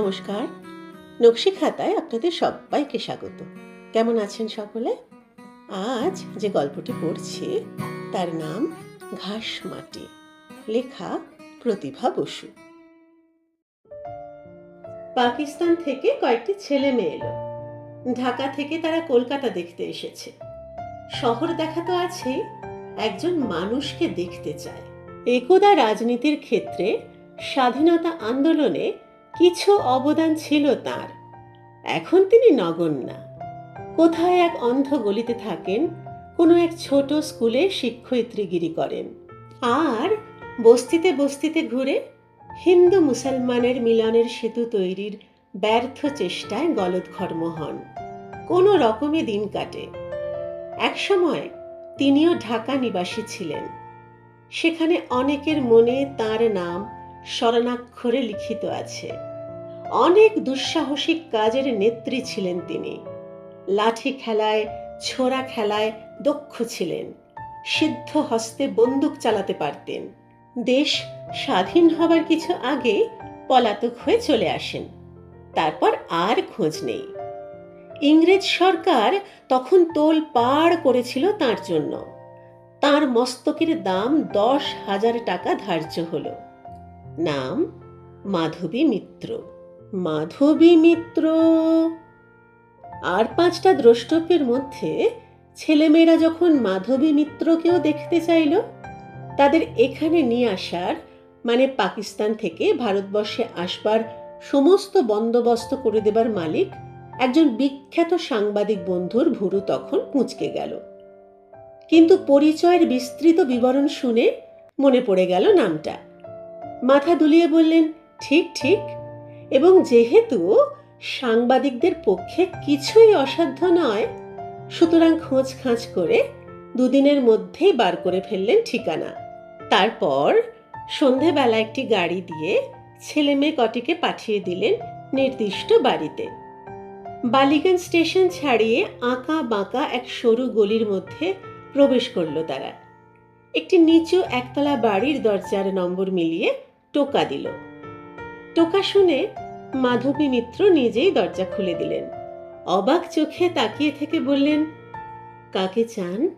নমস্কার। নকশি খাতায় আপনাদের সবাইকে স্বাগত। কেমন আছেন সকলে? আজ যে গল্পটি পড়ছি, তার নাম ঘাস মাটি। লেখা প্রতিভা বসু। পাকিস্তান থেকে কয়েকটি ছেলে মেয়ে এলো। ঢাকা থেকে তারা কলকাতা দেখতে এসেছে। শহর দেখা তো আছেই, একজন মানুষকে দেখতে চায়। একদা রাজনীতির ক্ষেত্রে স্বাধীনতা আন্দোলনে কিছু অবদান ছিল তার। এখন তিনি নগণ্যা। কোথায় এক অন্ধ গলিতে থাকেন, কোনো এক ছোট স্কুলে শিক্ষয়িত্রীগিরি করেন। আর বস্তিতে বস্তিতে ঘুরে হিন্দু মুসলমানের মিলনের সেতু তৈরির ব্যর্থ চেষ্টায় গলদঘর্ম হন। কোনো রকমে দিন কাটে। একসময় তিনিও ঢাকা নিবাসী ছিলেন। সেখানে অনেকের মনে তার নাম স্মরণাক্ষরে লিখিত আছে। অনেক দুঃসাহসিক কাজের নেত্রী ছিলেন তিনি। লাঠি খেলায়, ছোড়া খেলায় দক্ষ ছিলেন। সিদ্ধ হস্তে বন্দুক চালাতে পারতেন। দেশ স্বাধীন হবার কিছু আগে পলাতক হয়ে চলে আসেন। তারপর আর খোঁজ নেই। ইংরেজ সরকার তখন তোল পাড় করেছিল তার জন্য। তার মস্তকের দাম দশ হাজার টাকা ধার্য হল। নাম মাধবী মিত্র। মাধবী মিত্র। আর পাঁচটা দ্রষ্টব্যের মধ্যে ছেলেমেয়েরা যখন মাধবী মিত্রকেও দেখতে চাইল, তাদের এখানে নিয়ে আসার মানে পাকিস্তান থেকে ভারতবর্ষে আসবার সমস্ত বন্দোবস্ত করে দেবার মালিক একজন বিখ্যাত সাংবাদিক বন্ধুর ভুরু তখন পুঁচকে গেল। কিন্তু পরিচয়ের বিস্তৃত বিবরণ শুনে মনে পড়ে গেল নামটা। মাথা দুলিয়ে বললেন, ঠিক ঠিক এবং যেহেতু সাংবাদিকদের পক্ষে কিছুই অসাধ্য নয়, সুতরাং খোঁজ খাঁজ করে দুদিনের মধ্যেই বার করে ফেললেন ঠিকানা। তারপর সন্ধেবেলা একটি গাড়ি দিয়ে ছেলে মেয়ে কটিকে পাঠিয়ে দিলেন নির্দিষ্ট বাড়িতে। বালিগঞ্জ স্টেশন ছাড়িয়ে আঁকা বাঁকা এক সরু গলির মধ্যে প্রবেশ করল তারা। একটি নিচু একতলা বাড়ির দরজার নম্বর মিলিয়ে টোকা দিল। টোকা শুনে মাধবী মিত্র নিজেই দরজা খুলে দিলেন। অবাক চোখে তাকিয়ে থেকে বললেন, কাকে চান?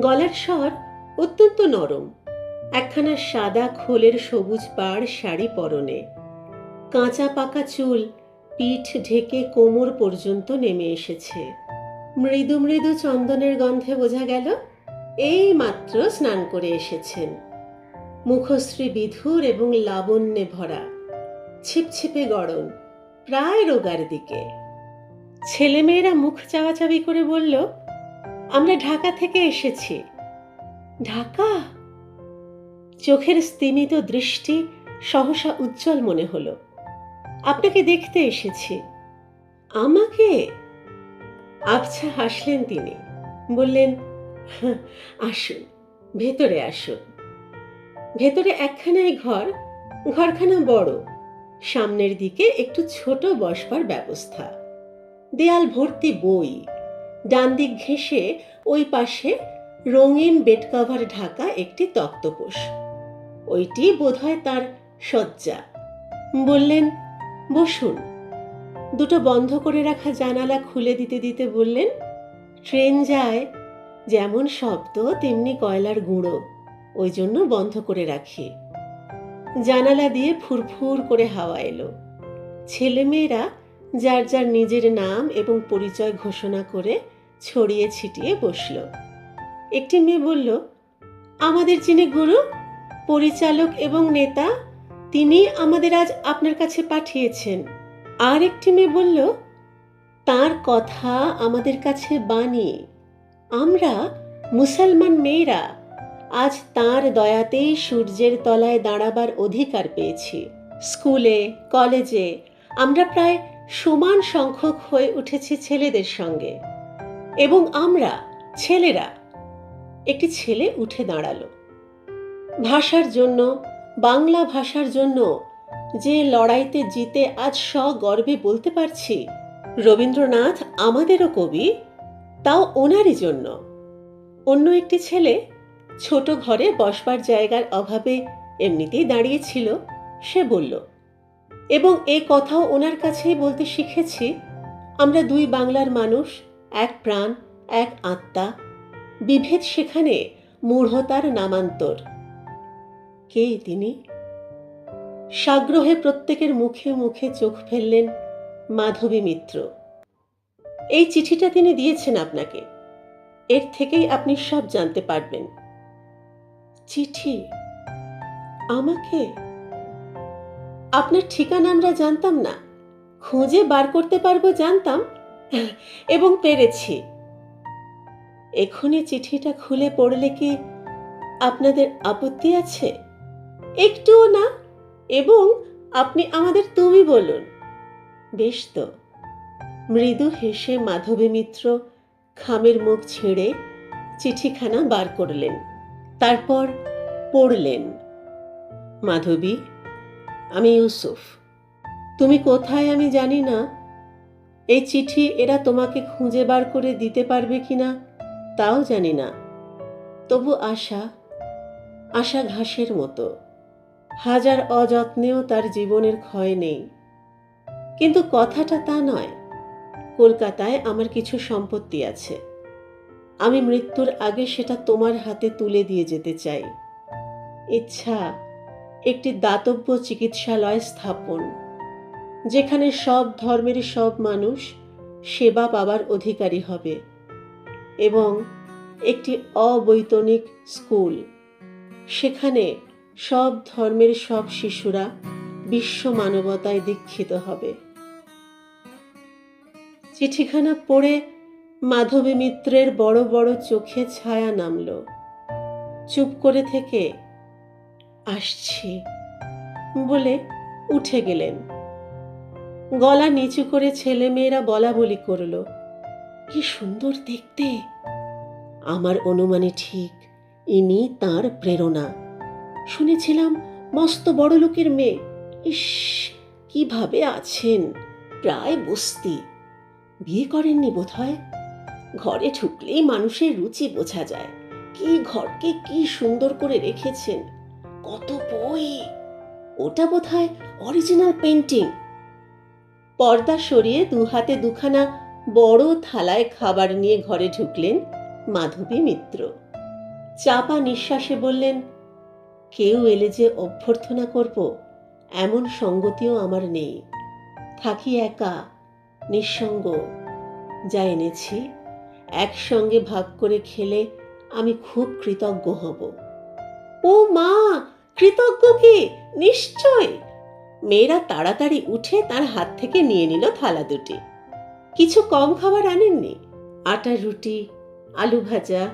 গলার স্বর অত্যন্ত নরম, একখানা সাদা খোলের সবুজ পাড় শাড়ি পরনে। কাঁচা পাকা চুল পিঠ ঢেকে কোমর পর্যন্ত নেমে এসেছে। মৃদু মৃদু চন্দনের গন্ধে বোঝা গেল, এই মাত্র স্নান করে এসেছেন। মুখশ্রী বিধুর এবং লাবণ্যে ভরা। ছিপছিপে গড়ন প্রায় রোগার দিকে। ছেলেমেয়েরা মুখ চাওয়াচাবি করে বলল আমরা ঢাকা থেকে এসেছি। ঢাকা? চোখের স্তিমিত দৃষ্টি সহসা উজ্জ্বল মনে হলো। আপনাকে দেখতে এসেছি। আমাকে? আবছা হাসলেন তিনি। বললেন "হাঁ, আসুন ভেতরে আসুন। ভেতরে একখানাই ঘর ঘরখানা বড়। সামনের দিকে একটু ছোট বসবার ব্যবস্থা। দেয়াল ভর্তি বই। ডান দিক ঘেঁষে ওই পাশে রঙিন বেড কভার ঢাকা একটি তক্তপোষ। ওইটি বোধহয় তার শয্যা। বললেন, বসুন। দুটো বন্ধ করে রাখা জানালা খুলে দিতে দিতে বললেন, ট্রেন যায়। যেমন শব্দ, তেমনি কয়লার গুঁড়ো। ওই জন্য বন্ধ করে রাখি। জানালা দিয়ে ফুরফুর করে হাওয়া এলো। ছেলেমেয়েরা যার যার নিজের নাম এবং পরিচয় ঘোষণা করে ছড়িয়ে ছিটিয়ে বসল। একটি মেয়ে বলল, আমাদের যিনি গুরু, পরিচালক এবং নেতা, তিনি আমাদের আজ আপনার কাছে পাঠিয়েছেন। আর একটি মেয়ে বলল, তার কথা আমাদের কাছে বাণী। আমরা মুসলমান মেয়েরা আজ তার দয়াতেই সূর্যের তলায় দাঁড়াবার অধিকার পেয়েছি। স্কুলে, কলেজে আমরা প্রায় সমান সংখ্যক হয়ে উঠেছি ছেলেদের সঙ্গে। এবং আমরা, ছেলেরা, একটি ছেলে উঠে দাঁড়াল। ভাষার জন্য, বাংলা ভাষার জন্য যে লড়াইতে জিতে আজ সগর্বে বলতে পারছি, রবীন্দ্রনাথ আমাদেরও কবি, তাও ওনারই জন্য। অন্য একটি ছেলে ছোট ঘরে বসবার জায়গার অভাবে এমনিতেই দাঁড়িয়েছিল, সে বলল, এবং এ কথাও ওনার কাছেই বলতে শিখেছি, আমরা দুই বাংলার মানুষ, এক প্রাণ, এক আত্মা, বিভেদ সেখানে মূঢ়তার নামান্তর। কে তিনি? সাগ্রহে প্রত্যেকের মুখে মুখে চোখ ফেললেন মাধবী মিত্র। এই চিঠিটা তিনি দিয়েছেন আপনাকে, এর থেকেই আপনি সব জানতে পারবেন। চিঠি। আমাকে? আপনার ঠিকানা আমরা জানতাম না। খুঁজে বার করতে পারব জানতাম, এবং পেরেছি। এখনই চিঠিটা খুলে পড়লে কি আপনাদের আপত্তি আছে? একটুও না, এবং আপনি আমাদের তুমি বলুন। বেশ তো। মৃদু হেসে মাধবী মিত্র খামের মুখ ছেড়ে চিঠিখানা বার করলেন। তারপর পড়লেন। মাধবী, আমি ইউসুফ। তুমি কোথায় আমি জানি না। এই চিঠি এরা তোমাকে খুঁজে বার করে দিতে পারবে কিনা তাও জানি না। তবু আশা আশা ঘাসের মতো। হাজার অযত্নেও তার জীবনের ক্ষয় নেই। কিন্তু কথাটা তা নয়, কলকাতায় আমার কিছু সম্পত্তি আছে। আমি মৃত্যুর আগে সেটা তোমার হাতে তুলে দিয়ে যেতে চাই। ইচ্ছা, একটি দাতব্য চিকিৎসালয় স্থাপন, যেখানে সব ধর্মের সব মানুষ সেবা পাবার অধিকারী হবে এবং একটি অবৈতনিক স্কুল, সেখানে সব ধর্মের সব শিশুরা বিশ্ব মানবতায় দীক্ষিত হবে। চিঠিখানা পড়ে মাধবী মিত্রের বড় বড় চোখে ছায়া নামল। চুপ করে থেকে, আসছি। বলে উঠে গেলেন। গলা নিচু করে ছেলে মেয়েরা বলা বলি করল, কি সুন্দর দেখতে। আমার অনুমানে ঠিক, ইনি তার প্রেরণা। শুনেছিলাম মস্ত বড় লোকের মেয়ে। ইস, কীভাবে আছেন? প্রায় বস্তি। বিয়ে করেননি বোধ হয় ঘরে ঢুকলেই মানুষের রুচি বোঝা যায়। কি ঘরকে কি সুন্দর করে রেখেছেন? কত বই! ওটা বোধ হয় অরিজিনাল পেন্টিং পর্দা সরিয়ে দু হাতে দুখানা বড় থালায় খাবার নিয়ে ঘরে ঢুকলেন মাধবী মিত্র। চাপা নিঃশ্বাসে বললেন, কেউ এলে যে অভ্যর্থনা করব, এমন সঙ্গতিও আমার নেই। থাকি একা, নিঃসঙ্গ। যা এনেছি একসঙ্গে ভাগ করে খেলে আমি খুব কৃতজ্ঞ হব। ও মা, কৃতজ্ঞ কি? নিশ্চয়। মেয়েরা তাড়াতাড়ি উঠে তার হাত থেকে নিয়ে নিল থালা দুটি। কিছু কম খাবার আনেননি? আটা রুটি, আলু ভাজা,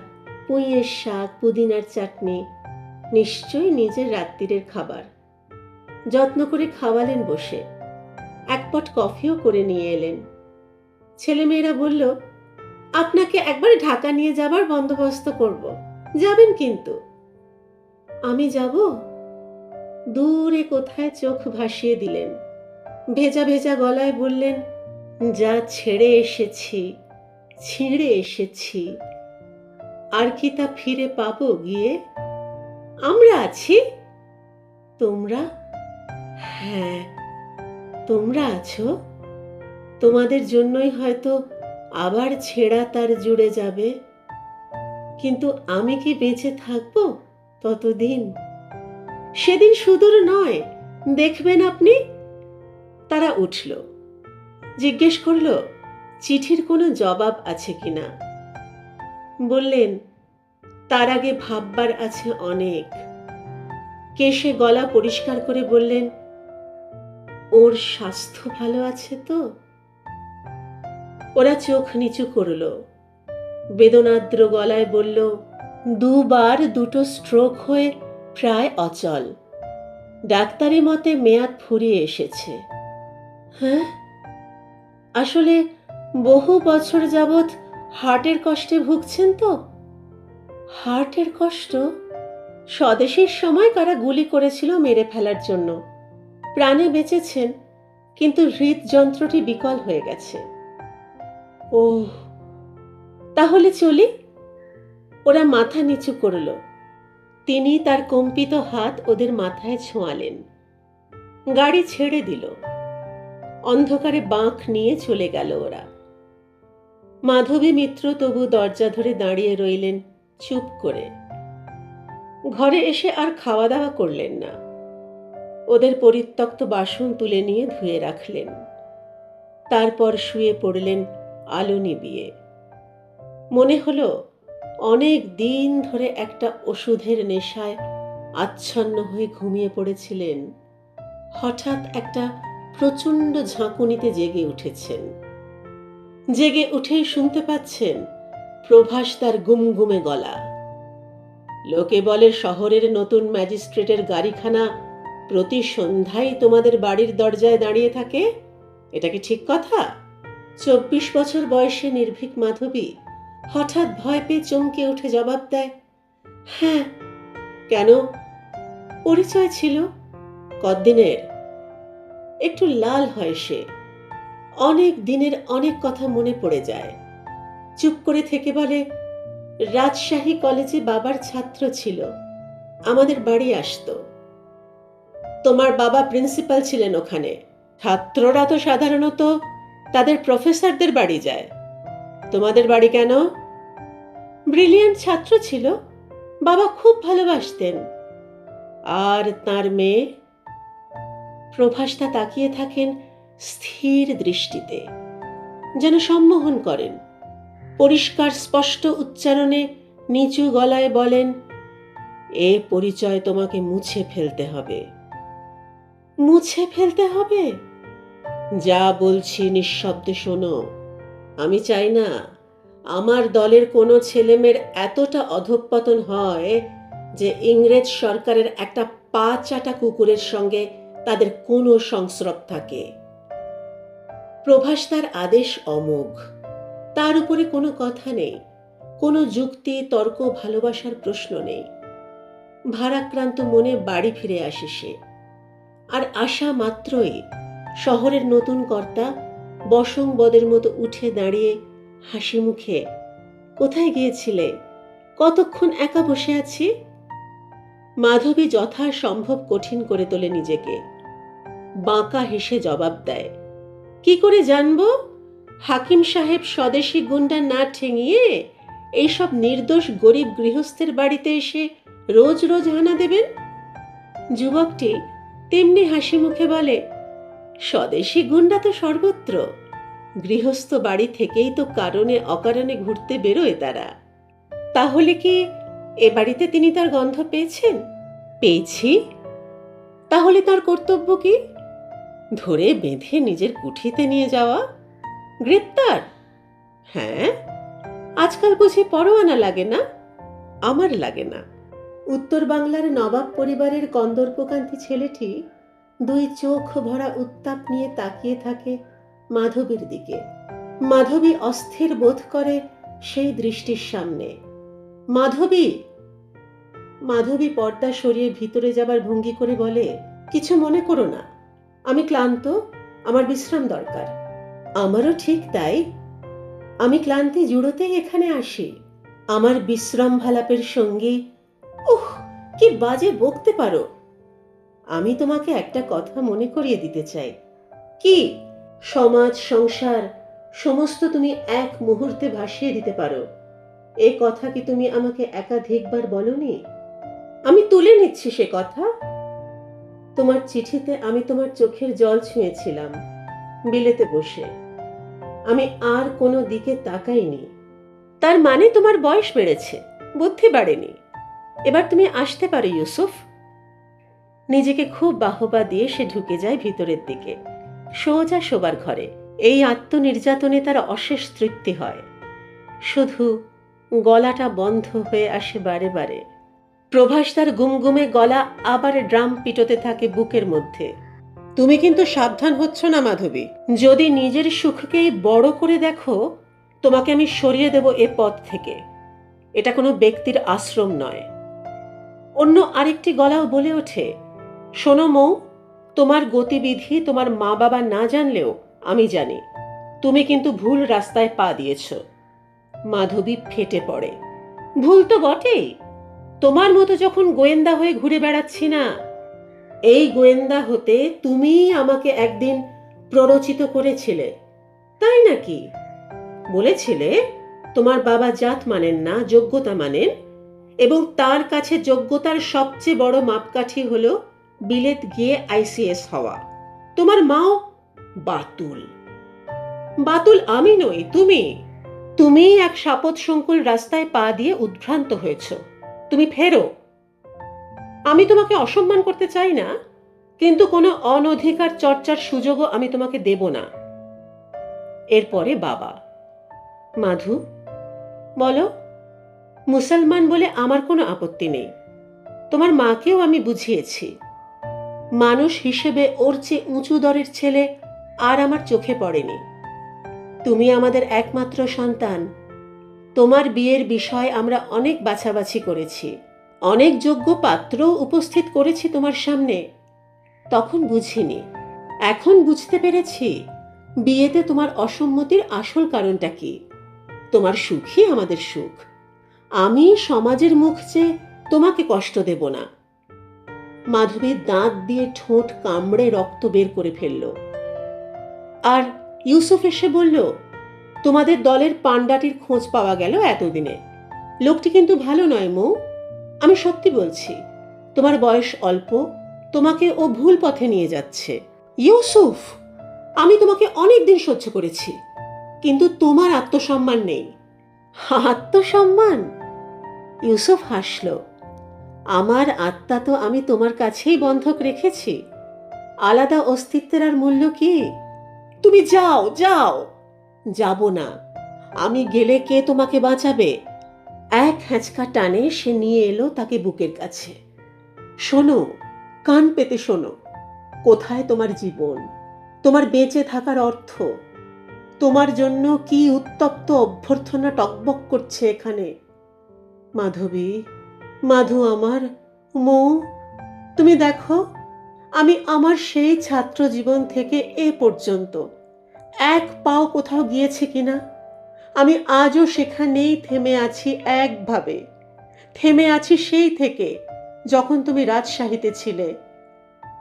পুঁইয়ের শাক, পুদিনার চাটনি নিশ্চয়ই নিজের রাত্রিরের খাবার। যত্ন করে খাওয়ালেন বসে। এক পট কফিও করে নিয়ে এলেন। ছেলেমেয়েরা বলল আপনাকে একবার ঢাকা নিয়ে যাবার বন্দোবস্ত করব। যাবেন কিন্তু। আমি যাব? দূরে কোথায় চোখ ভাসিয়ে দিলেন। ভেজা ভেজা গলায় বললেন, যা ছেড়ে এসেছি, ছিঁড়ে এসেছি। আর কি তা ফিরে পাবো গিয়ে? আমরা আছি? তোমরা? হ্যাঁ তোমরা আছো। তোমাদের জন্যই হয়তো আবার ছেঁড়া তার জুড়ে যাবে। কিন্তু আমি কি বেঁচে থাকব ততদিন? সেদিন সুদূর নয়, দেখবেন আপনি? তারা উঠল, জিজ্ঞেস করল, চিঠির কোনো জবাব আছে কিনা বললেন, তার আগে ভাববার আছে অনেক। কেশে গলা পরিষ্কার করে বললেন, ওর স্বাস্থ্য ভালো আছে তো? ওরা চোখ নিচু করল। বেদনাদ্র গলায় বলল, দুবার দুটো স্ট্রোক হয়ে প্রায় অচল। ডাক্তারি মতে মেয়াদ ফুরিয়ে এসেছে। হ্যাঁ? আসলে বহু বছর যাবৎ হার্টের কষ্টে ভুগছেন তো। হার্টের কষ্ট? স্বদেশের সময় কারা গুলি করেছিল মেরে ফেলার জন্য। প্রাণে বেঁচেছেন, কিন্তু হৃদযন্ত্রটি বিকল হয়ে গেছে। ও, তাহলে চলি। ওরা মাথা নিচু করল। তিনি তার কম্পিত হাত ওদের মাথায় ছোঁয়ালেন। গাড়ি ছেড়ে দিল। অন্ধকারে বাঁক নিয়ে চলে গেল ওরা। মাধবী মিত্র তবু দরজা ধরে দাঁড়িয়ে রইলেন চুপ করে। ঘরে এসে আর খাওয়া দাওয়া করলেন না। ওদের পরিত্যক্ত বাসন তুলে নিয়ে ধুয়ে রাখলেন। তারপর শুয়ে পড়লেন আলো নিবিয়ে। মনে হলো অনেক দিন ধরে একটা ওষুধের নেশায় আচ্ছন্ন হয়ে ঘুমিয়ে পড়েছিলেন। হঠাৎ একটা প্রচণ্ড ঝাঁকুনিতে জেগে উঠেছেন। জেগে উঠেই শুনতে পাচ্ছেন প্রভাস তার গুমগুমে গলা। লোকে বলে শহরের নতুন ম্যাজিস্ট্রেটের গাড়িখানা প্রতি সন্ধ্যায় তোমাদের বাড়ির দরজায় দাঁড়িয়ে থাকে? এটা কি ঠিক কথা? চব্বিশ বছর বয়সে নির্ভীক মাধবী হঠাৎ ভয় পেয়ে চমকে উঠে জবাব দেয় হ্যাঁ। কেন? পরিচয় ছিল কদিনের একটু লাল হয় সে। অনেক দিনের অনেক কথা মনে পড়ে যায়। চুপ করে থেকে বলে, রাজশাহী কলেজে বাবার ছাত্র ছিল। আমাদের বাড়ি আসতো। তোমার বাবা প্রিন্সিপাল ছিলেন ওখানে। ছাত্ররা তো সাধারণত তাদের প্রফেসরদের বাড়ি যায়। তোমাদের বাড়ি কেন? ব্রিলিয়ান্ট ছাত্র ছিল। বাবা খুব ভালোবাসতেন। আর তার মেয়ে? প্রভাসটা তাকিয়ে থাকেন স্থির দৃষ্টিতে, যেন সম্মোহন করেন। পরিষ্কার, স্পষ্ট উচ্চারণে নিচু গলায় বলেন, এ পরিচয় তোমাকে মুছে ফেলতে হবে। মুছে ফেলতে হবে? যা বলছি নিঃশব্দে শোনো। আমি চাই না আমার দলের কোনো ছেলেমেয়ের এতটা অধঃপতন হয় যে ইংরেজ সরকারের একটা পা চাটা কুকুরের সঙ্গে তাদের কোনো সংস্রব থাকে। প্রভাস তার আদেশ অমোঘ। তার উপরে কোনো কথা নেই, কোনো যুক্তি, তর্ক, ভালোবাসার প্রশ্ন নেই। ভারাক্রান্ত মনে বাড়ি ফিরে আসে সে। আর আশা মাত্রই শহরের নতুন কর্তা বসংবদের মতো উঠে দাঁড়িয়ে হাসি মুখে, কোথায় গিয়েছিলে? কতক্ষণ একা বসে আছি? মাধবী যথাসম্ভব কঠিন করে তোলে নিজেকে। বাঁকা হেসে জবাব দেয়, কি করে জানব? হাকিম সাহেব স্বদেশী গুন্ডা না ঠেঙিয়ে এইসব নির্দোষ গরিব গৃহস্থের বাড়িতে এসে রোজ রোজ হানা দেবেন? যুবকটি তেমনি হাসি মুখে বলে স্বদেশী গুন্ডা তো সর্বত্র। গৃহস্থ বাড়ি থেকেই তো কারণে অকারণে ঘুরতে বেরোয় তারা। তাহলে কি এ বাড়িতে তিনি তার গন্ধ পেয়েছেন? পেয়েছি। তাহলে তার কর্তব্য কি? ধরে বেঁধে নিজের কুঠিতে নিয়ে যাওয়া? গ্রেপ্তার? হ্যাঁ। আজকাল বুঝি পরোয়ানা লাগে না? আমার লাগে না। উত্তর বাংলার নবাব পরিবারের কন্দর্পকান্তি ছেলেটি দুই চোখ ভরা উত্তাপ নিয়ে তাকিয়ে থাকে মাধবীর দিকে। মাধবী অস্থির বোধ করে সেই দৃষ্টির সামনে। মাধবী! মাধবী পর্দা সরিয়ে ভিতরে যাবার ভঙ্গি করে বলে, কিছু মনে করো না। আমি ক্লান্ত, আমার বিশ্রাম দরকার। আমারও ঠিক তাই। আমি ক্লান্তি জুড়োতেই এখানে আসি। আমার বিশ্রাম ভালাপের সঙ্গী, উহ, কি বাজে বকতে পারো। আমি তোমাকে একটা কথা মনে করিয়ে দিতে চাই। কি? সমাজ, সংসার, সমস্ত তুমি এক মুহূর্তে ভাসিয়ে দিতে পারো। এ কথা কি তুমি আমাকে একাধিকবার বলনি? আমি তুলে নিচ্ছি সে কথা। তোমার চিঠিতে আমি তোমার চোখের জল ছুঁয়েছিলাম, বিলেতে বসে। আমি আর কোনো দিকে তাকাইনি। তার মানে তোমার বয়স বেড়েছে, বুদ্ধি বাড়েনি। এবার তুমি আসতে পারো, ইউসুফ। নিজেকে খুব বাহবা দিয়ে সে ঢুকে যায় ভিতরের দিকে। সোজা শোবার ঘরে। এই আত্মনির্যাতনে তার অশেষ তৃপ্তি হয়। শুধু গলাটা বন্ধ হয়ে আসে বারে বারে। প্রভাস তার গুমগুমে গলা আবার ড্রাম পিটোতে থাকে বুকের মধ্যে। তুমি কিন্তু সাবধান হচ্ছ না, মাধবী। যদি নিজের সুখকেই বড় করে দেখো, তোমাকে আমি সরিয়ে দেব এ পথ থেকে। এটা কোনো ব্যক্তির আশ্রম নয়। অন্য আরেকটি গলাও বলে ওঠে শোনো মৌ, তোমার গতিবিধি তোমার মা বাবা না জানলেও আমি জানি, তুমি কিন্তু ভুল রাস্তায় পা দিয়েছ। মাধবী ফেটে পড়ে। ভুল তো বটেই। তোমার মতো যখন গোয়েন্দা হয়ে ঘুরে বেড়াচ্ছি না, এই গোয়েন্দা হতে তুমি আমাকে একদিন প্ররোচিত করেছিলে, তাই নাকি? বলেছিলে, তোমার বাবা জাত মানেন না, যোগ্যতা মানেন, এবং তার কাছে যোগ্যতার সবচেয়ে বড় মাপকাঠি হলো বিলেত গিয়ে আইসিএস হওয়া। তোমার মাও বাতুল। বাতুল আমি নই, তুমি। তুমি এক শাপদ সংকুল রাস্তায় পা দিয়ে উদ্ভ্রান্ত হয়েছ। তুমি ফেরো। আমি তোমাকে অসম্মান করতে চাই না, কিন্তু কোনো অনধিকার চর্চার সুযোগও আমি তোমাকে দেব না। এরপরে বাবা, মাধু, বলো, মুসলমান বলে আমার কোনো আপত্তি নেই। তোমার মাকেও আমি বুঝিয়েছি। মানুষ হিসেবে ওর চেয়ে উঁচু দরের ছেলে আর আমার চোখে পড়েনি। তুমি আমাদের একমাত্র সন্তান। তোমার বিয়ের বিষয় আমরা অনেক বাছাবাছি করেছি। অনেক যোগ্য পাত্রও উপস্থিত করেছি তোমার সামনে। তখন বুঝিনি। এখন বুঝতে পেরেছি, বিয়েতে তোমার অসম্মতির আসল কারণটা কি? তোমার সুখই আমাদের সুখ। আমি সমাজের মুখ চেয়ে তোমাকে কষ্ট দেব না। মাধবী দাঁত দিয়ে ঠোঁট কামড়ে রক্ত বের করে ফেলল। আর ইউসুফ এসে বলল, তোমাদের দলের পাণ্ডাটির খোঁজ পাওয়া গেল এতদিনে। লোকটি কিন্তু ভালো নয় মৌ। আমি সত্যি বলছি, তোমার বয়স অল্প, তোমাকে ও ভুল পথে নিয়ে যাচ্ছে। ইউসুফ, আমি তোমাকে অনেক দিন সহ্য করেছি, কিন্তু তোমার আত্মসম্মান নেই। আত্মসম্মান? ইউসুফ হাসল। আমার আত্মা তো আমি তোমার কাছেই বন্ধক রেখেছি। আলাদা অস্তিত্বের আর মূল্য কি? তুমি যাও যাও। যাব না। আমি গেলে কে তোমাকে বাঁচাবে? এক হ্যাঁচকা টানে সে নিয়ে এলো তাকে বুকের কাছে। শোনো, কান পেতে শোনো। কোথায় তোমার জীবন? তোমার বেঁচে থাকার অর্থ? তোমার জন্য কি উত্তপ্ত অভ্যর্থনা টকবক করছে এখানে? মাধবী মাধু আমার, মৌ, তুমি দেখো, আমি আমার সেই ছাত্র জীবন থেকে এ পর্যন্ত এক পাও কোথাও গিয়েছে কিনা? আমি আজও সেখানেই থেমে আছি একভাবে। থেমে আছি সেই থেকে যখন তুমি রাজশাহীতে ছিলে।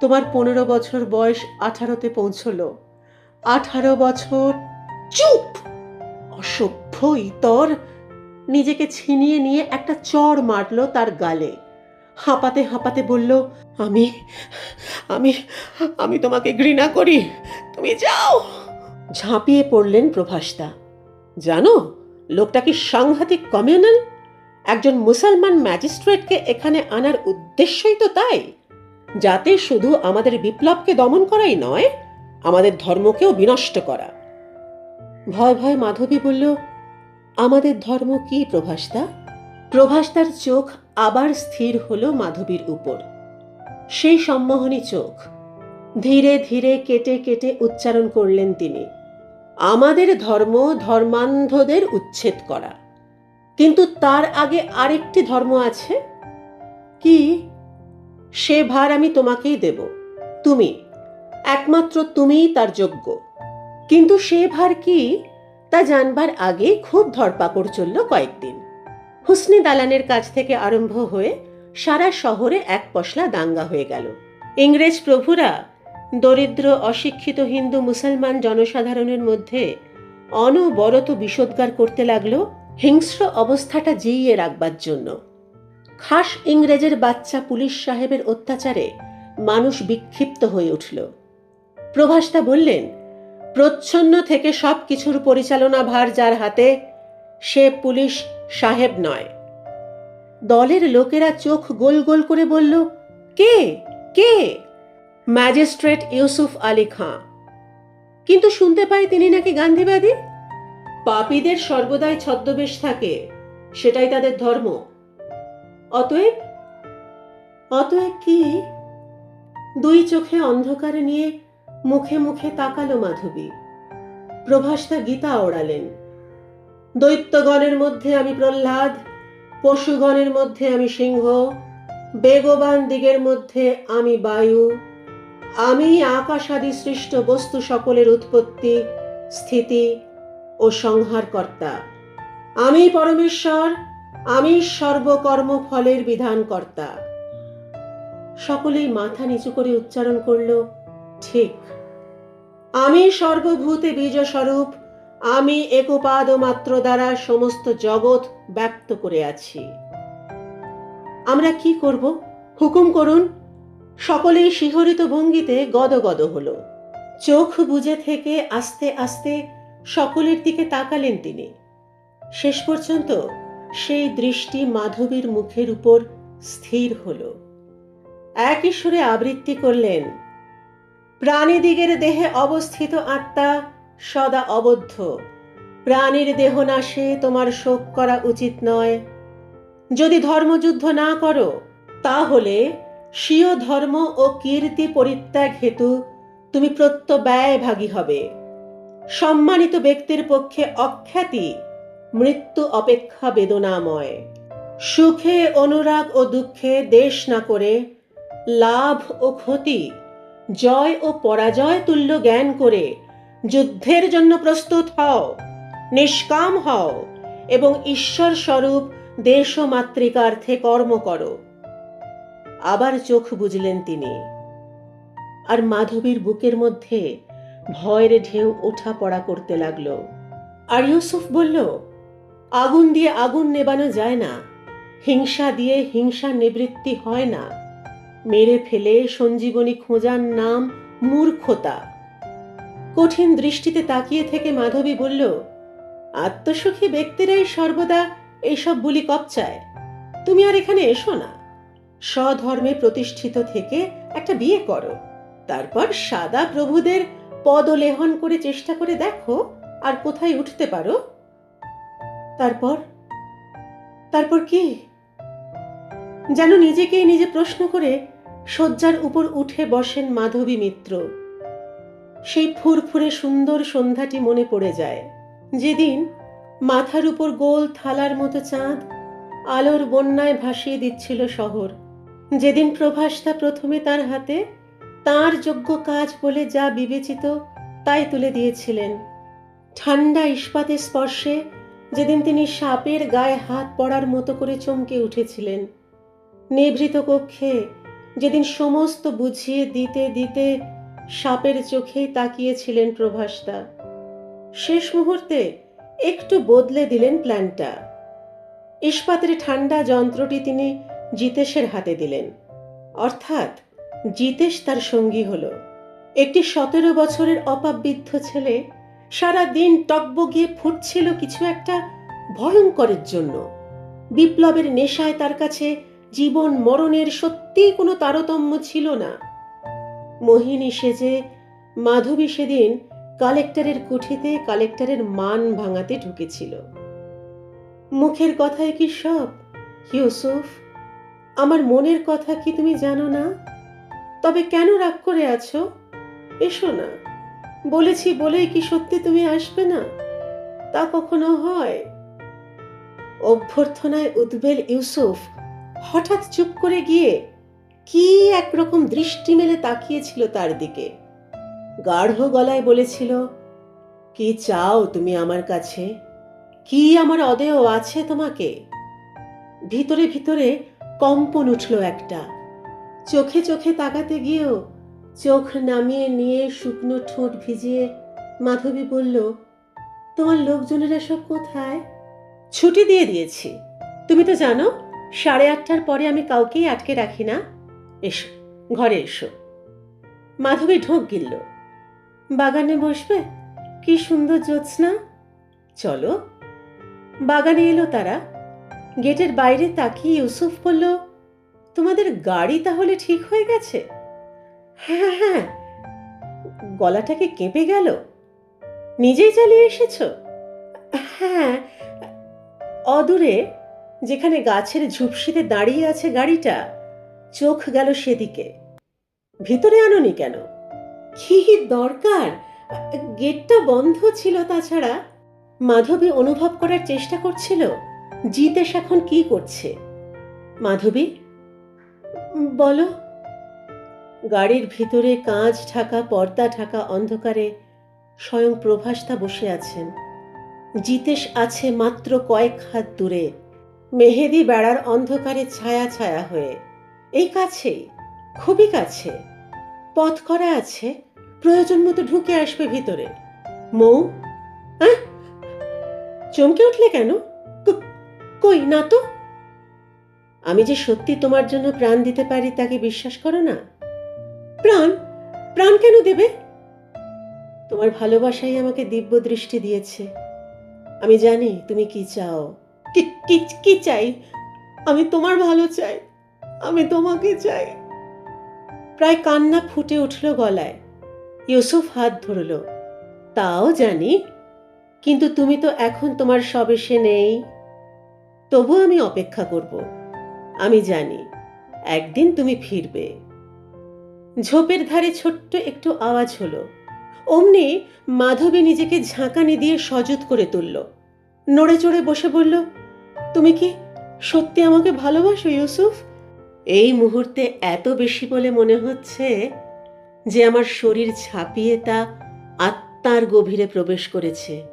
তোমার পনেরো বছর বয়স আঠারোতে পৌঁছলো। আঠারো বছর চুপ, অসভ্য ইতর নিজেকে ছিনিয়ে নিয়ে একটা চড় মারলো তার গালে। হাঁপাতে হাঁপাতে বলল, আমি আমি আমি তোমাকে ঘৃণা করি, তুমি যাও! ঝাঁপিয়ে পড়লেন প্রভাসদা। জানো, লোকটা কি সাংঘাতিক কমিউনাল? একজন মুসলমান ম্যাজিস্ট্রেটকে এখানে আনার উদ্দেশ্যই তো তাই। যাতে শুধু আমাদের বিপ্লবকে দমন করাই নয়, আমাদের ধর্মকেও বিনষ্ট করা। ভয় ভয় মাধবী বলল আমাদের ধর্ম কি, প্রভাসদা? প্রভাসদার চোখ আবার স্থির হল মাধবীর উপর। সেই সম্মোহনী চোখ। ধীরে ধীরে কেটে কেটে উচ্চারণ করলেন তিনি, আমাদের ধর্ম ধর্মান্ধদের উচ্ছেদ করা। কিন্তু তার আগে আরেকটি ধর্ম আছে? কি? সে ভার আমি তোমাকেই দেব। তুমি, একমাত্র তুমিই তার যোগ্য। কিন্তু সে ভার কি? তা জানবার আগে খুব ধরপাকড় চলল কয়েকদিন। হুসনি দালানের কাছ থেকে আরম্ভ হয়ে সারা শহরে এক পশলা দাঙ্গা হয়ে গেল। ইংরেজ প্রভুরা দরিদ্র, অশিক্ষিত হিন্দু, মুসলমান জনসাধারণের মধ্যে অনবরত বিষোদ্গার করতে লাগল, হিংস্র অবস্থাটা জিইয়ে রাখবার জন্য। খাস ইংরেজের বাচ্চা পুলিশ সাহেবের অত্যাচারে মানুষ বিক্ষিপ্ত হয়ে উঠল। প্রভাসদা বললেন প্রচ্ছন্ন থেকে সব কিছুর পরিচালনা ভার যার হাতে, সে পুলিশ সাহেব নয়। দলের লোকেরা চোখ গোল গোল করে বলল, কে? কে? ম্যাজিস্ট্রেট ইউসুফ আলী খাঁ। কিন্তু শুনতে পাই তিনি নাকি গান্ধীবাদী? পাপীদের সর্বদাই ছদ্মবেশ থাকে, সেটাই তাদের ধর্ম। অতএব অতএব কি? দুই চোখে অন্ধকার নিয়ে মুখে মুখে তাকালো মাধবী। প্রভাসদা গীতা ওড়ালেন। দৈত্যগণের মধ্যে আমি প্রহ্লাদ, পশুগণের মধ্যে আমি সিংহ, বেগবান দিগের মধ্যে আমি বায়ু। আমি আকাশাদি সৃষ্ট বস্তু সকলের উৎপত্তি, স্থিতি ও সংহারকর্তা। আমি পরমেশ্বর, আমি সর্বকর্ম ফলের বিধানকর্তা। সকলেই মাথা নিচু করে উচ্চারণ করল ঠিক। আমি সর্বভূতে বীজ স্বরূপ আমি একপাদ মাত্র দ্বারা সমস্ত জগৎ ব্যক্ত করে আছি। আমরা কি করব? হুকুম করুন সকলেই শিহরিত ভঙ্গিতে গদগদ হলো। চোখ বুজে থেকে আস্তে আস্তে সকলের দিকে তাকালেন তিনি। শেষ পর্যন্ত সেই দৃষ্টি মাধবীর মুখের উপর স্থির হল। এক ঈশ্বরে আবৃত্তি করলেন প্রাণীদিগের দেহে অবস্থিত আত্মা সদা অবদ্ধ। প্রাণীর দেহ নাশে তোমার শোক করা উচিত নয়। যদি ধর্মযুদ্ধ না করো, তাহলে স্বীয় ধর্ম ও কীর্তি পরিত্যাগ হেতু তুমি প্রত্যব্যয় ভাগী হবে। সম্মানিত ব্যক্তির পক্ষে অখ্যাতি, মৃত্যু অপেক্ষা বেদনাময়। সুখে, অনুরাগ ও দুঃখে দেশ না করে লাভ ও ক্ষতি জয় ও পরাজয় তুল্য জ্ঞান করে যুদ্ধের জন্য প্রস্তুত হও, নিষ্কাম হও এবং ঈশ্বর স্বরূপ দেশ ও মাতৃকার্থে কর্ম করো। আবার চোখ বুঝলেন তিনি। আর মাধবীর বুকের মধ্যে ভয়ের ঢেউ ওঠা পড়া করতে লাগল। আর ইউসুফ বলল, আগুন দিয়ে আগুন নেবানো যায় না। হিংসা দিয়ে হিংসা নিবৃত্তি হয় না। মেরে ফেলে সঞ্জীবনী খোঁজার নাম মূর্খতা। কঠিন দৃষ্টিতে তাকিয়ে থেকে মাধবী বলল, আত্মসুখী ব্যক্তিরাই সর্বদা এইসব বুলি কপচায়। তুমি আর এখানে এসো না। স্বধর্মে প্রতিষ্ঠিত থেকে একটা বিয়ে করো। তারপর সাদা প্রভুদের পদলেহন করে চেষ্টা করে দেখো আর কোথায় উঠতে পারো। তারপর? তারপর কি? যেন নিজেকেই নিজে প্রশ্ন করে শয্যার উপর উঠে বসেন মাধবী মিত্র। সেই ফুরফুরে সুন্দর সন্ধ্যাটি মনে পড়ে যায়। যেদিন মাথার উপর গোল থালার মতো চাঁদ আলোর বন্যায় ভাসিয়ে দিচ্ছিল শহর। যেদিন প্রভাসটা প্রথমে তার হাতে, তার যোগ্য কাজ বলে যা বিবেচিত তাই তুলে দিয়েছিলেন। ঠান্ডা ইস্পাতের স্পর্শে যেদিন তিনি সাপের গায়ে হাত পড়ার মতো করে চমকে উঠেছিলেন। নিভৃত কক্ষে যেদিন সমস্ত বুঝিয়ে দিতে দিতে সাপের চোখেই তাকিয়েছিলেন প্রভাসদা। শেষ মুহূর্তে একটু বদলে দিলেন প্ল্যানটা। ইস্পাতের ঠান্ডা যন্ত্রটি তিনি জিতেশের হাতে দিলেন। অর্থাৎ জিতেশ তার সঙ্গী হল। একটি সতেরো বছরের অপাবৃদ্ধ ছেলে সারা দিন টকবগিয়ে ফুটছিল কিছু একটা ভয়ঙ্করের জন্য। বিপ্লবের নেশায় তার কাছে জীবন মরণের সত্যি কোনো তারতম্য ছিল না। মোহিনী সেজে, মাধবী সেদিন কালেক্টরের কুঠিতে কালেক্টরের মান ভাঙাতে ঢুকেছিল। মুখের কথায় কি সব? ইউসুফ, আমার মনের কথা কি তুমি জানো না? তবে কেন রাগ করে আছো? এসো না। বলেছি বলেই কি সত্যি তুমি আসবে না? তা কখনো হয়? অভ্যর্থনায় উদ্বেল ইউসুফ হঠাৎ চুপ করে গিয়ে কি একরকম দৃষ্টি মেলে তাকিয়েছিল তার দিকে। গাঢ় গলায় বলেছিল, কি চাও তুমি আমার কাছে? কি আমার অদেয় আছে তোমাকে? ভিতরে ভিতরে কম্পন উঠল একটা। চোখে চোখে তাকাতে গিয়েও চোখ নামিয়ে নিয়ে শুকনো ঠোঁট ভিজিয়ে মাধবী বলল, তোমার লোকজনেরা সব কোথায়? ছুটি দিয়ে দিয়েছি। তুমি তো জানো সাড়ে আটটার পরে আমি কাউকেই আটকে রাখি না। এসো, ঘরে এসো। মাধবী ঢোক গিলল। বাগানে বসবে? কি সুন্দর জ্যোৎস্না। চলো। বাগানে এলো তারা। গেটের বাইরে তাকিয়ে ইউসুফ বলল, তোমাদের গাড়ি তাহলে ঠিক হয়ে গেছে? হ্যাঁ হ্যাঁ গলাটাকে কেঁপে গেল। নিজেই চালিয়ে এসেছ? হ্যাঁ অদূরে যেখানে গাছের ঝুপসিতে দাঁড়িয়ে আছে গাড়িটা। চোখ গেল সেদিকে। ভিতরে আনোনি কেন? কি দরকার? গেটটা বন্ধ ছিল তাছাড়া। মাধবী অনুভব করার চেষ্টা করছিল, জিতেশ এখন কি করছে? মাধবী? বলো। গাড়ির ভিতরে কাঁচ ঢাকা, পর্দা ঢাকা অন্ধকারে স্বয়ং প্রভাসতা বসে আছেন। জিতেশ আছে মাত্র কয়েক হাত দূরে। মেহেদি বেড়ার অন্ধকারে ছায়া ছায়া হয়ে। এই কাছেই, খুবই কাছে। পথ করা আছে, প্রয়োজন মতো ঢুকে আসবে ভিতরে। মৌ? চমকে উঠলে কেন? কই, না তো? আমি যে সত্যি তোমার জন্য প্রাণ দিতে পারি তাকে বিশ্বাস করো না? প্রাণ? প্রাণ কেন দেবে? তোমার ভালোবাসাই আমাকে দিব্য দৃষ্টি দিয়েছে। আমি জানি তুমি কি চাও। কি কি চাই? আমি তোমার ভালো চাই। আমি তোমাকে চাই। প্রায় কান্না ফুটে উঠল গলায়। ইউসুফ হাত ধরল। তাও জানি, কিন্তু তুমি তো এখন তোমার সবেশে নেই। তবু আমি অপেক্ষা করব। আমি জানি, একদিন তুমি ফিরবে। ঝোপের ধারে ছোট্ট একটু আওয়াজ হলো। অমনি মাধবী নিজেকে ঝাঁকানি দিয়ে সজুত করে তুলল। নড়ে চড়ে বসে বলল তুমি কি সত্যি আমাকে ভালোবাসো, ইউসুফ? এই মুহূর্তে এত বেশি বলে মনে হচ্ছে যে আমার শরীর ছাপিয়ে তা আত্মার গভীরে প্রবেশ করেছে,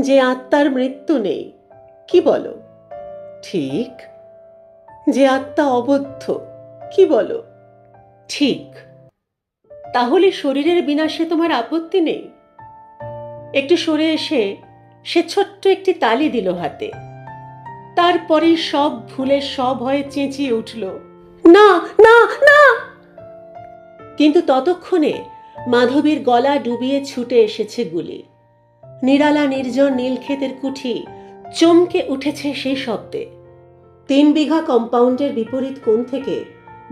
যে আত্মার মৃত্যু নেই। কি বলো? ঠিক। যে আত্মা অবদ্ধ, কি বলো? ঠিক। তাহলে শরীরের বিনাশে তোমার আপত্তি নেই? একটু সরে এসে সে ছোট্ট একটি তালি দিল হাতে। তারপরে সব ভুলে সব হয়ে চেঁচিয়ে উঠল। না না না! কিন্তু ততক্ষণে মাধবীর গলা ডুবিয়ে ছুটে এসেছে গুলি। নিরালা নির্জন নীলক্ষেতের কুঠি চমকে উঠেছে সেই শব্দে। তিন বিঘা কম্পাউন্ডের বিপরীত কোণ থেকে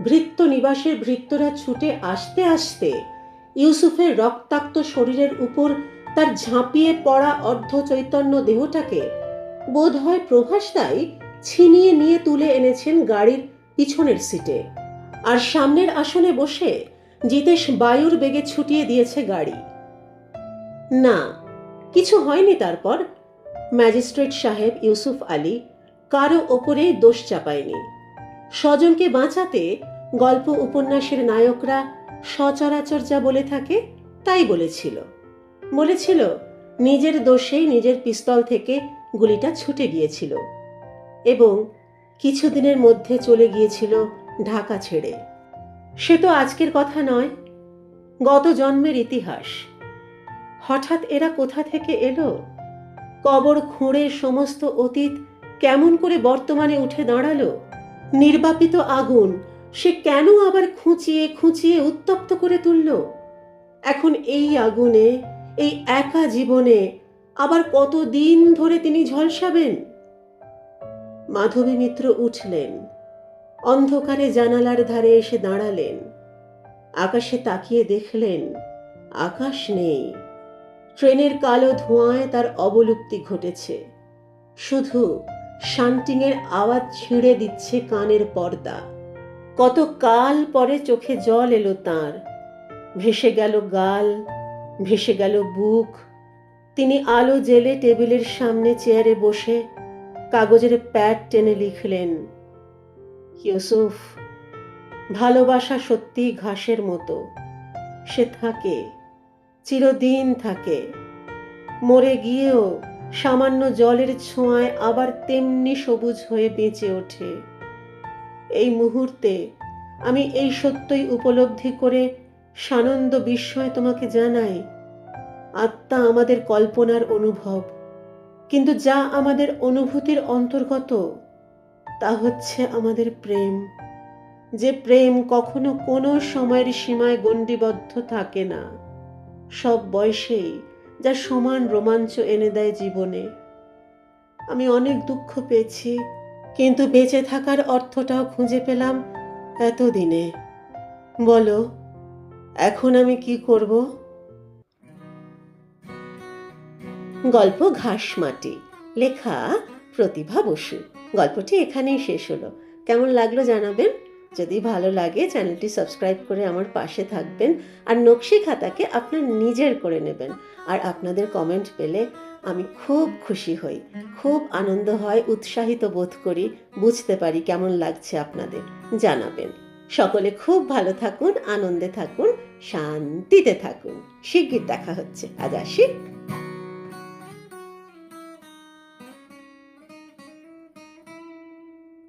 ভৃত্য নিবাসের ভৃত্যরা ছুটে আসতে আসতে ইউসুফের রক্তাক্ত শরীরের উপর তার ঝাঁপিয়ে পড়া অর্ধ চৈতন্য হয় বোধহয় প্রভাসদাই ছিনিয়ে নিয়ে তুলে এনেছেন গাড়ির পিছনের সিটে। আর সামনের আসনে বসে জিতেশ বায়ুর বেগে ছুটিয়ে দিয়েছে গাড়ি। না, কিছু হয়নি তারপর। ম্যাজিস্ট্রেট সাহেব ইউসুফ আলী কারও ওপরেই দোষ চাপায়নি। স্বজনকে বাঁচাতে গল্প উপন্যাসের নায়করা সচরাচর যা বলে থাকে, তাই বলেছিল। বলেছিল, নিজের দোষেই নিজের পিস্তল থেকে গুলিটা ছুটে গিয়েছিল এবং কিছুদিনের মধ্যে চলে গিয়েছিল ঢাকা ছেড়ে। সে তো আজকের কথা নয়, গত জন্মের ইতিহাস। হঠাৎ এরা কোথা থেকে এলো? কবর খুঁড়ে সমস্ত অতীত কেমন করে বর্তমানে উঠে দাঁড়াল? নির্বাপিত আগুন সে কেন আবার খুঁচিয়ে খুঁচিয়ে উত্তপ্ত করে তুলল? এখন এই আগুনে, এই একা জীবনে আবার কতদিন ধরে তিনি ঝলসাবেন? মাধবী মিত্র উঠলেন। অন্ধকারে জানালার ধারে এসে দাঁড়ালেন। আকাশে তাকিয়ে দেখলেন, আকাশ নেই। ট্রেনের কালো ধোঁয়ায় তার অবলুপ্তি ঘটেছে। শুধু শান্টিংয়ের আওয়াজ ছিঁড়ে দিচ্ছে কানের পর্দা। কত কাল পরে চোখে জল এলো তার। ভেসে গেল গাল, ভেসে গেল বুক তিনি আলো জেলে টেবিলের সামনে চেয়ারে বসে কাগজের প্যাড টেনে লিখলেন, ইউসুফ, ভালোবাসা সত্যি ঘাসের মতো। সে থাকে, চিরদিন থাকে। মরে গিয়েও সামান্য জলের ছোঁয়ায় আবার তেমনি সবুজ হয়ে বেঁচে ওঠে। এই মুহূর্তে আমি এই সত্যই উপলব্ধি করে সানন্দ বিস্ময় তোমাকে জানাই আত্মা আমাদের কল্পনার অনুভব। কিন্তু যা আমাদের অনুভূতির অন্তর্গত, তা হচ্ছে আমাদের প্রেম। যে প্রেম কখনো কোনো সময়ের সীমায় গণ্ডিবদ্ধ থাকে না। সব বয়সেই যা সমান রোমাঞ্চ এনে দেয় জীবনে। আমি অনেক দুঃখ পেয়েছি, কিন্তু বেঁচে থাকার অর্থটাও খুঁজে পেলাম এতদিনে। বলো, এখন আমি কি করব? গল্প ঘাস মাটি। লেখা প্রতিভা বসু। গল্পটি এখানেই শেষ হলো। কেমন লাগল জানাবেন? যদি ভালো লাগে, চ্যানেলটি সাবস্ক্রাইব করে আমার পাশে থাকবেন আর নকশি খাতাকে আপনার নিজের করে নেবেন। আর আপনাদের কমেন্ট পেলে আমি খুব খুশি হই। খুব আনন্দ হয়, উৎসাহিত বোধ করি, বুঝতে পারি কেমন লাগছে আপনাদের। জানাবেন। সকলে খুব ভালো থাকুন, আনন্দে থাকুন, শান্তিতে থাকুন। শিগগির দেখা হচ্ছে। আজ আসি।